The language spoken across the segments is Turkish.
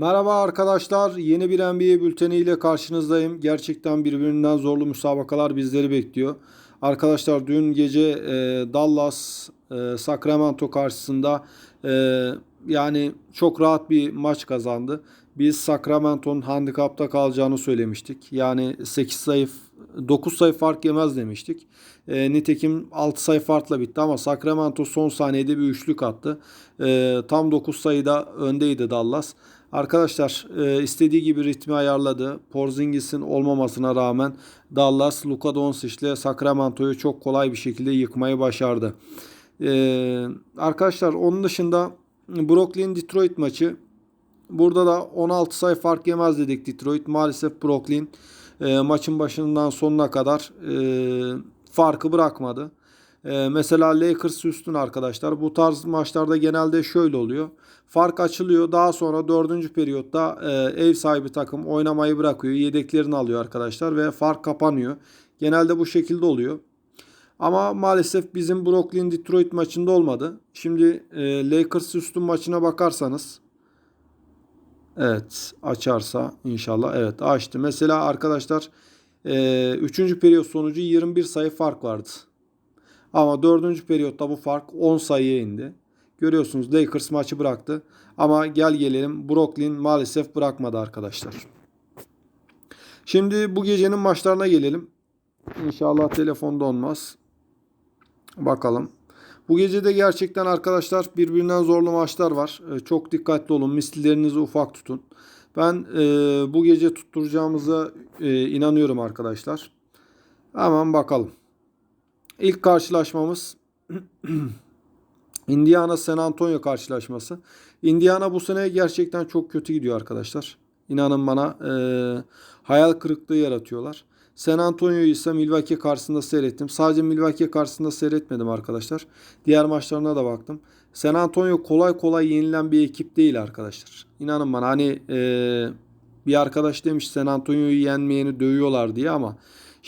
Merhaba arkadaşlar. Yeni bir NBA bülteni ile karşınızdayım. Gerçekten birbirinden zorlu müsabakalar bizleri bekliyor. Arkadaşlar dün gece e, Dallas e, Sacramento karşısında e, yani çok rahat bir maç kazandı. Biz Sacramento'nun handikapta kalacağını söylemiştik. Yani 8 sayı 9 sayı fark yemez demiştik. E, nitekim 6 sayı farkla bitti ama Sacramento son saniyede bir üçlük attı. E, tam 9 sayıda öndeydi Dallas. Arkadaşlar e, istediği gibi ritmi ayarladı. Porzingis'in olmamasına rağmen Dallas Luka Doncic ile Sacramento'yu çok kolay bir şekilde yıkmayı başardı. E, arkadaşlar onun dışında Brooklyn Detroit maçı Burada da 16 sayı fark yemez dedik Detroit. Maalesef Brooklyn e, maçın başından sonuna kadar e, farkı bırakmadı. E, mesela Lakers üstün arkadaşlar. Bu tarz maçlarda genelde şöyle oluyor. Fark açılıyor. Daha sonra dördüncü periyotta e, ev sahibi takım oynamayı bırakıyor. Yedeklerini alıyor arkadaşlar ve fark kapanıyor. Genelde bu şekilde oluyor. Ama maalesef bizim Brooklyn Detroit maçında olmadı. Şimdi e, Lakers üstün maçına bakarsanız Evet açarsa inşallah evet açtı. Mesela arkadaşlar 3. E, periyot sonucu 21 sayı fark vardı. Ama 4. periyotta bu fark 10 sayıya indi. Görüyorsunuz Lakers maçı bıraktı. Ama gel gelelim Brooklyn maalesef bırakmadı arkadaşlar. Şimdi bu gecenin maçlarına gelelim. İnşallah telefon donmaz. Bakalım. Bu gece de gerçekten arkadaşlar birbirinden zorlu maçlar var. Ee, çok dikkatli olun. Mislilerinizi ufak tutun. Ben e, bu gece tutturacağımıza e, inanıyorum arkadaşlar. Hemen bakalım. İlk karşılaşmamız Indiana San Antonio karşılaşması. Indiana bu sene gerçekten çok kötü gidiyor arkadaşlar. İnanın bana e, hayal kırıklığı yaratıyorlar. San Antonio'yu ise Milwaukee karşısında seyrettim. Sadece Milwaukee karşısında seyretmedim arkadaşlar. Diğer maçlarına da baktım. San Antonio kolay kolay yenilen bir ekip değil arkadaşlar. İnanın bana hani e, bir arkadaş demiş San Antonio'yu yenmeyeni dövüyorlar diye ama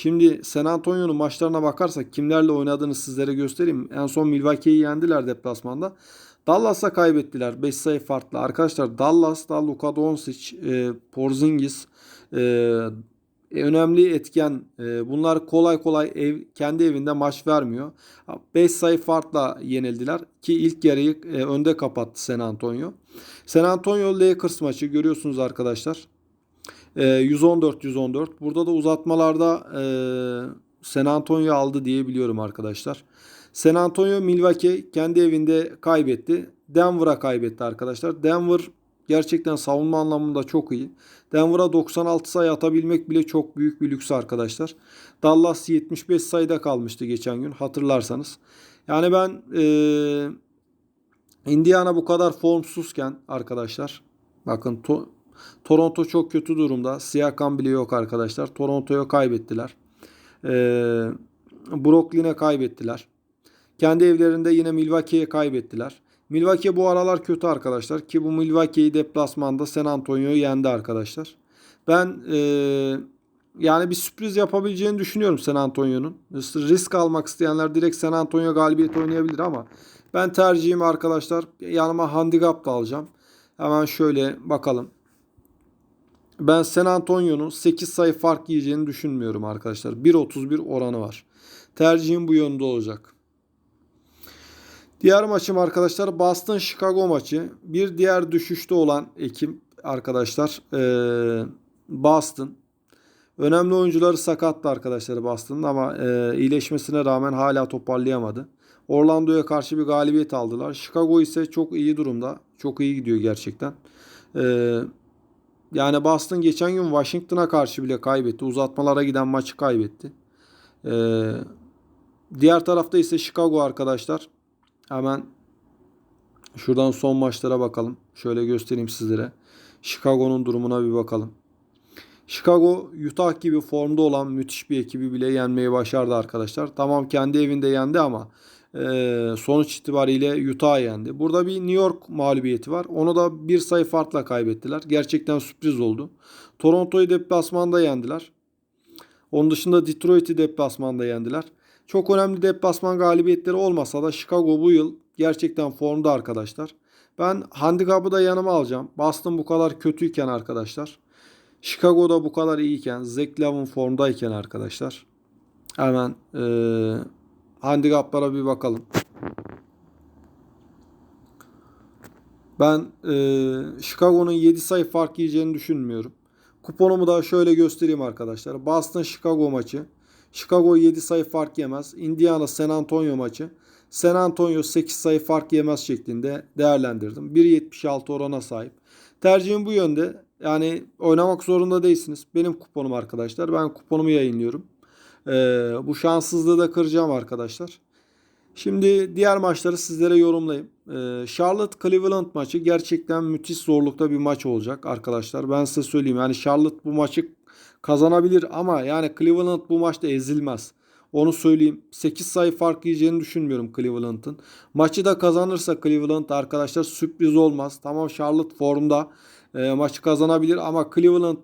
şimdi San Antonio'nun maçlarına bakarsak kimlerle oynadığını sizlere göstereyim. En son Milwaukee'yi yendiler deplasmanda. Dallas'a kaybettiler 5 sayı farklı. Arkadaşlar Dallas'ta Luka Doncic, e, Porzingis, e, önemli etken. E, bunlar kolay kolay ev kendi evinde maç vermiyor. 5 sayı farkla yenildiler ki ilk yarıyı e, önde kapattı San Antonio. San Antonio Lakers maçı görüyorsunuz arkadaşlar. 114-114. Burada da uzatmalarda San Antonio aldı diye biliyorum arkadaşlar. San Antonio Milwaukee kendi evinde kaybetti. Denver'a kaybetti arkadaşlar. Denver Gerçekten savunma anlamında çok iyi. Denver'a 96 sayı atabilmek bile çok büyük bir lüks arkadaşlar. Dallas 75 sayıda kalmıştı geçen gün hatırlarsanız. Yani ben e, Indiana bu kadar formsuzken arkadaşlar bakın to, Toronto çok kötü durumda. Siakam bile yok arkadaşlar. Toronto'ya kaybettiler. E, Brooklyn'e kaybettiler. Kendi evlerinde yine Milwaukee'ye kaybettiler. Milwaukee bu aralar kötü arkadaşlar. Ki bu Milwaukee'yi deplasmanda San Antonio'yu yendi arkadaşlar. Ben e, yani bir sürpriz yapabileceğini düşünüyorum San Antonio'nun. Risk almak isteyenler direkt San Antonio galibiyet oynayabilir ama ben tercihimi arkadaşlar yanıma handicap da alacağım. Hemen şöyle bakalım. Ben San Antonio'nun 8 sayı fark yiyeceğini düşünmüyorum arkadaşlar. 1.31 oranı var. Tercihim bu yönde olacak. Diğer maçım arkadaşlar Boston Chicago maçı. Bir diğer düşüşte olan ekip arkadaşlar Boston. Önemli oyuncuları sakattı arkadaşlar Boston'ın ama iyileşmesine rağmen hala toparlayamadı. Orlando'ya karşı bir galibiyet aldılar. Chicago ise çok iyi durumda. Çok iyi gidiyor gerçekten. E, yani Boston geçen gün Washington'a karşı bile kaybetti. Uzatmalara giden maçı kaybetti. E, diğer tarafta ise Chicago arkadaşlar Hemen şuradan son maçlara bakalım. Şöyle göstereyim sizlere. Chicago'nun durumuna bir bakalım. Chicago Utah gibi formda olan müthiş bir ekibi bile yenmeyi başardı arkadaşlar. Tamam kendi evinde yendi ama e, sonuç itibariyle Utah yendi. Burada bir New York mağlubiyeti var. Onu da bir sayı farkla kaybettiler. Gerçekten sürpriz oldu. Toronto'yu deplasmanda yendiler. Onun dışında Detroit'i deplasmanda yendiler. Çok önemli deplasman galibiyetleri olmasa da Chicago bu yıl gerçekten formda arkadaşlar. Ben handikapı da yanıma alacağım. Boston bu kadar kötüyken arkadaşlar. Chicago'da bu kadar iyiyken. Zach Lavin formdayken arkadaşlar. Hemen e, handikaplara bir bakalım. Ben e, Chicago'nun 7 sayı fark yiyeceğini düşünmüyorum. Kuponumu da şöyle göstereyim arkadaşlar. Boston Chicago maçı. Chicago 7 sayı fark yemez. Indiana San Antonio maçı. San Antonio 8 sayı fark yemez şeklinde değerlendirdim. 1.76 orana sahip. Tercihim bu yönde. Yani oynamak zorunda değilsiniz. Benim kuponum arkadaşlar. Ben kuponumu yayınlıyorum. Ee, bu şanssızlığı da kıracağım arkadaşlar. Şimdi diğer maçları sizlere yorumlayayım. Ee, Charlotte Cleveland maçı gerçekten müthiş zorlukta bir maç olacak arkadaşlar. Ben size söyleyeyim. Yani Charlotte bu maçı kazanabilir ama yani Cleveland bu maçta ezilmez. Onu söyleyeyim. 8 sayı fark yiyeceğini düşünmüyorum Cleveland'ın. Maçı da kazanırsa Cleveland arkadaşlar sürpriz olmaz. Tamam Charlotte formda e, maçı kazanabilir ama Cleveland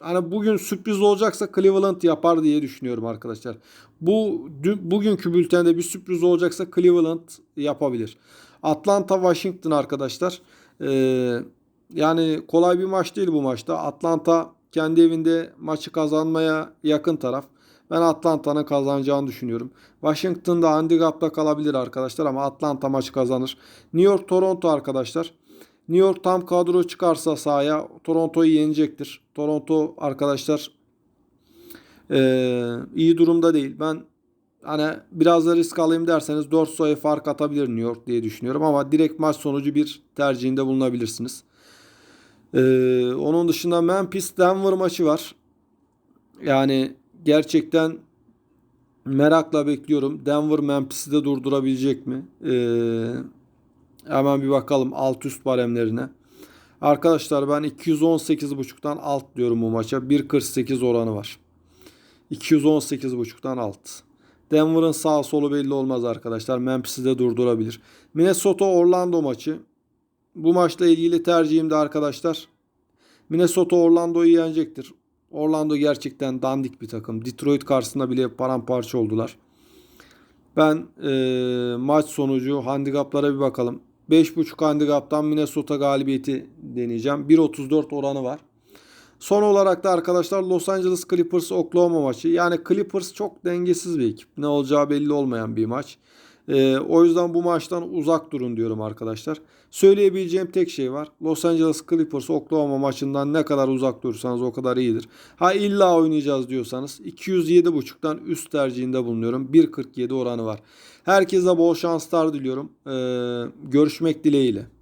hani bugün sürpriz olacaksa Cleveland yapar diye düşünüyorum arkadaşlar. Bu dün, bugünkü bültende bir sürpriz olacaksa Cleveland yapabilir. Atlanta Washington arkadaşlar. E, yani kolay bir maç değil bu maçta. Atlanta kendi evinde maçı kazanmaya yakın taraf. Ben Atlanta'nın kazanacağını düşünüyorum. Washington'da handikapta kalabilir arkadaşlar ama Atlanta maçı kazanır. New York Toronto arkadaşlar. New York tam kadro çıkarsa sahaya Toronto'yu yenecektir. Toronto arkadaşlar ee, iyi durumda değil. Ben hani biraz da risk alayım derseniz 4 sayı fark atabilir New York diye düşünüyorum ama direkt maç sonucu bir tercihinde bulunabilirsiniz. Ee, onun dışında Memphis Denver maçı var. Yani gerçekten merakla bekliyorum. Denver Memphis'i de durdurabilecek mi? Ee, hemen bir bakalım alt üst baremlerine. Arkadaşlar ben 218.5'tan alt diyorum bu maça. 1.48 oranı var. 218.5'tan alt. Denver'ın sağ solu belli olmaz arkadaşlar. Memphis'i de durdurabilir. Minnesota Orlando maçı. Bu maçla ilgili tercihim de arkadaşlar Minnesota Orlando'yu yenecektir. Orlando gerçekten dandik bir takım. Detroit karşısında bile paramparça oldular. Ben e, maç sonucu handikaplara bir bakalım. 5.5 handikaptan Minnesota galibiyeti deneyeceğim. 1.34 oranı var. Son olarak da arkadaşlar Los Angeles Clippers Oklahoma maçı. Yani Clippers çok dengesiz bir ekip. Ne olacağı belli olmayan bir maç. Ee, o yüzden bu maçtan uzak durun diyorum arkadaşlar. Söyleyebileceğim tek şey var. Los Angeles Clippers Oklahoma maçından ne kadar uzak durursanız o kadar iyidir. Ha illa oynayacağız diyorsanız 207.5'tan üst tercihinde bulunuyorum. 1.47 oranı var. Herkese bol şanslar diliyorum. Ee, görüşmek dileğiyle.